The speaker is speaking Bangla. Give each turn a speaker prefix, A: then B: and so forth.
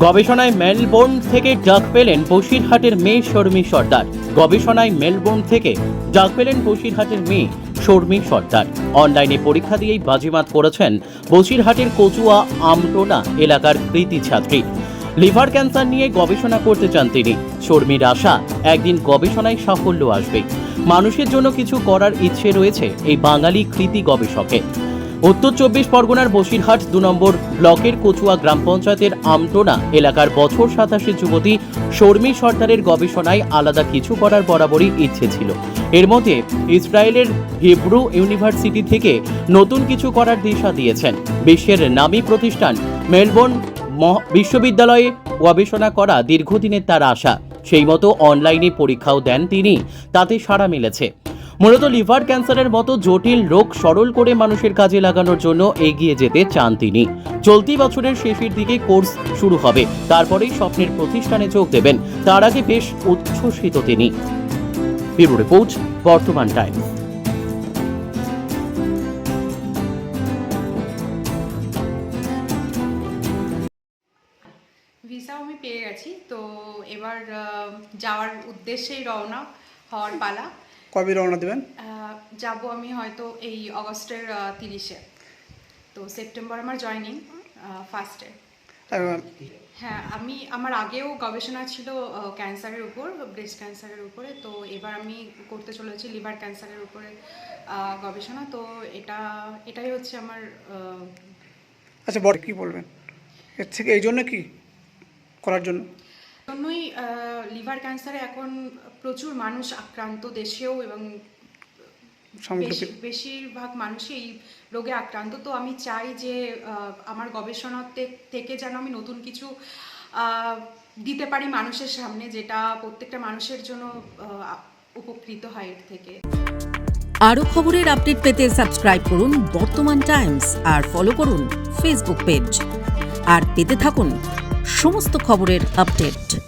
A: গবেষণায় মেলবোর্ন থেকে ডাক পেলেন বসিরহাটের মেয়ে শর্মী সর্দার। গবেষণায় মেলবোর্ন থেকে ডাক পেলেন বসিরহাটের মেয়ে শর্মী সর্দার। অনলাইনে পরীক্ষা দিয়েই বাজিমাত করেছেন বসিরহাটের কচুয়া আমটোনা এলাকার কৃতি ছাত্রী। লিভার ক্যান্সার নিয়ে গবেষণা করতে চান তিনি। শর্মীর আশা, একদিন গবেষণায় সাফল্য আসবে। মানুষের জন্য কিছু করার ইচ্ছে রয়েছে এই বাঙালি কৃতি গবেষকের। উত্তর চব্বিশ পরগনার বসিরহাট দু নম্বর ব্লকের কচুয়া গ্রাম পঞ্চায়েতের আমটোনা এলাকার বছর সাতাশি যুবতী শর্মী সর্দারের গবেষণায় আলাদা কিছু করার বরাবরই ইচ্ছে ছিল। এর মধ্যে ইসরায়েলের হিব্রু ইউনিভার্সিটি থেকে নতুন কিছু করার দিশা দিয়েছেন। বিশ্বের নামী প্রতিষ্ঠান মেলবোর্ন বিশ্ববিদ্যালয়ে গবেষণা করা দীর্ঘদিনের তার আশা। সেই মতো অনলাইনে পরীক্ষাও দেন তিনি। তাতে সাড়া মিলেছে। মূলত লিভার ক্যান্সারের মতো জটিল রোগ সরল করে মানুষের কাজে লাগানোর জন্য এগিয়ে যেতে চান তিনি। চলতি বছরের শেষের দিকে কোর্স শুরু হবে। তারপরেই স্বপ্নের প্রতিষ্ঠানে যোগ দেবেন। তার আগে বেশ উচ্ছ্বসিত তিনি। Bureau report, Bartaman times.
B: ভিসাও আমি পেয়ে গেছি। তো এবার যাওয়ার উদ্দেশ্যেই রওনা হওয়ার পালা।
C: কবে রওনা দেবেন?
B: যাব আমি হয়তো এই অগস্টের তিরিশে। তো সেপ্টেম্বর আমার জয়নিং ফার্স্টে হ্যাঁ আমি আমার আগেও গবেষণা ছিল ক্যান্সারের উপর ব্রেস্ট ক্যান্সারের উপরে। তো এবার আমি করতে চলেছি লিভার ক্যান্সারের উপরে গবেষণা। তো এটা এটাই হচ্ছে আমার
C: আচ্ছা বড় কি বলবেন? এর থেকে এই জন্য কি? করার জন্য?
B: জন্যই লিভার ক্যান্সারে এখন প্রচুর মানুষ আক্রান্ত দেশেও এবং বেশিরভাগ মানুষই এই রোগে আক্রান্ত। তো আমি চাই যে আমার গবেষণা থেকে যেন আমি নতুন কিছু আহ, দিতে পারি মানুষের সামনে যেটা প্রত্যেকটা মানুষের জন্য আহ, উপকৃত হয় এর থেকে।
D: আরও খবরের আপডেট পেতে সাবস্ক্রাইব করুন বর্তমান টাইমস আর ফলো করুন ফেসবুক পেজ। আর পেতে থাকুন সমস্ত খবরের আপডেট